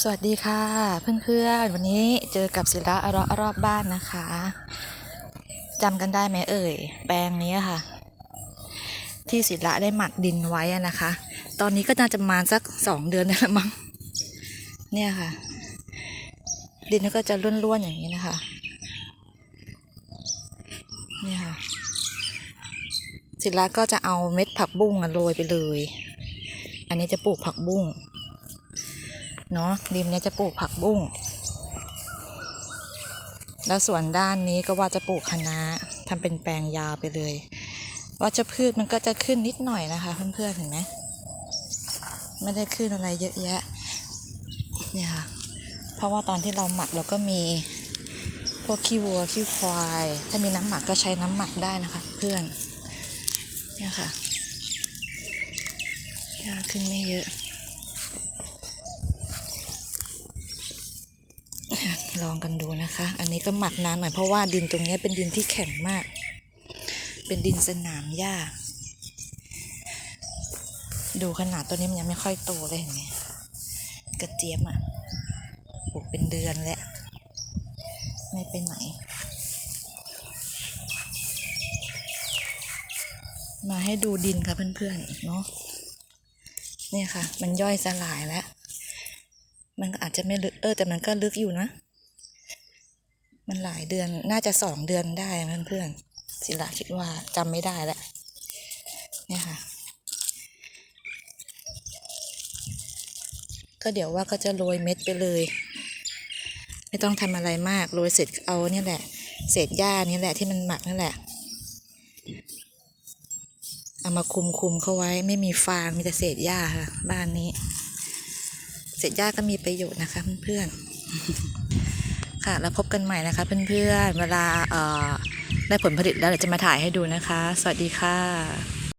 สวัสดีค่ะ เพื่อนๆ วันนี้เจอกับศิละอระรอบบ้านนะคะจำกันได้ไหมเอ่ย แปลงนี้ค่ะ ที่ศิละได้หมักดินไว้นะคะ ตอนนี้ก็น่าจะมาสักสองเดือนได้แล้วมั้งเนี่ยค่ะ ดินก็จะร่วนๆอย่างนี้นะคะเนี่ยค่ะศิละก็จะเอาเม็ดผักบุ้งโรยไปเลย อันนี้จะปลูกผักบุ้ง เนาะริมเนี้ยจะปลูกผักบุ้ง แล้วส่วนด้านนี้ก็ว่าจะปลูกคะน้าทำเป็นแปลงยาวไปเลย ว่าจะพืชมันก็จะขึ้นนิดหน่อยนะคะเพื่อนๆเห็นไหมไม่ได้ขึ้นอะไรเยอะแยะเนี่ยค่ะเพราะว่าตอนที่เราหมักเราก็มีพวกขี้วัวขี้ควาย ถ้ามีน้ำหมักก็ใช้น้ำหมักได้นะคะ เพื่อนเนี่ยค่ะหญ้าขึ้นไม่เยอะ ลองกันดูนะคะ อันนี้ก็หมักนานหน่อยเพราะว่าดินตรงนี้เป็นดินที่แข็งมาก เป็นดินสนามหญ้า ดูขนาดตัวนี้มันยังไม่ค่อยโตเลยเห็นไหมกระเจี๊ยบอะปลูกเป็นเดือนแล้วไม่ไปไหน มาให้ดูดินค่ะเพื่อนๆเนาะเนี่ยค่ะ มันย่อยสลายแล้ว มันก็อาจจะไม่ลึกเออแต่มันก็ลึกอยู่นะ มันหลายเดือนน่าจะสองเดือนได้เพื่อนๆศิลาคิดว่าจำไม่ได้แล้วเนี่ยค่ะ ก็เดี๋ยวว่าก็จะโรยเม็ดไปเลย ไม่ต้องทำอะไรมากโรยเสร็จเอาเนี่ยแหละ เศษหญ้านี่แหละที่มันหมักนั่นแหละเอามาคุมคุมๆเข้าไว้ไม่มีฟางมีแต่เศษหญ้าค่ะ บ้านนี้ เศษหญ้าก็มีประโยชน์นะคะเพื่อนๆค่ะ แล้วพบกันใหม่นะคะเพื่อนๆเวลาเอ่อได้ผลผลิตแล้วเดี๋ยวจะมาถ่ายให้ดูนะคะ สวัสดีค่ะ